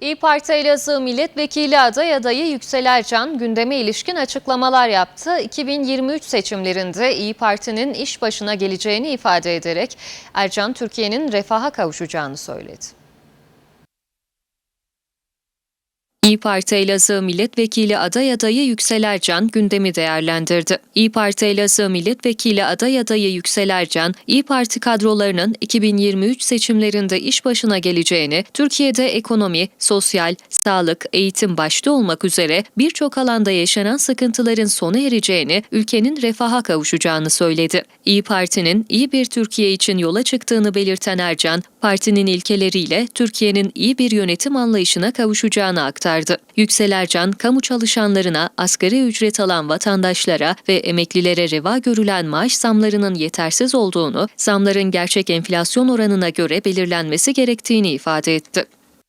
İyi Parti Elazığ Milletvekili aday adayı Yüksel Ercan gündeme ilişkin açıklamalar yaptı. 2023 seçimlerinde İyi Parti'nin iş başına geleceğini ifade ederek Ercan Türkiye'nin refaha kavuşacağını söyledi. İyi Parti Elazığ Milletvekili aday adayı Yüksel Ercan gündemi değerlendirdi. İyi Parti Elazığ Milletvekili aday adayı Yüksel Ercan, İyi Parti kadrolarının 2023 seçimlerinde iş başına geleceğini, Türkiye'de ekonomi, sosyal, sağlık, eğitim başta olmak üzere birçok alanda yaşanan sıkıntıların sona ereceğini, ülkenin refaha kavuşacağını söyledi. İyi Parti'nin iyi bir Türkiye için yola çıktığını belirten Ercan, partinin ilkeleriyle Türkiye'nin iyi bir yönetim anlayışına kavuşacağını aktardı. Yüksel Ercan, kamu çalışanlarına, asgari ücret alan vatandaşlara ve emeklilere reva görülen maaş zamlarının yetersiz olduğunu, zamların gerçek enflasyon oranına göre belirlenmesi gerektiğini ifade etti.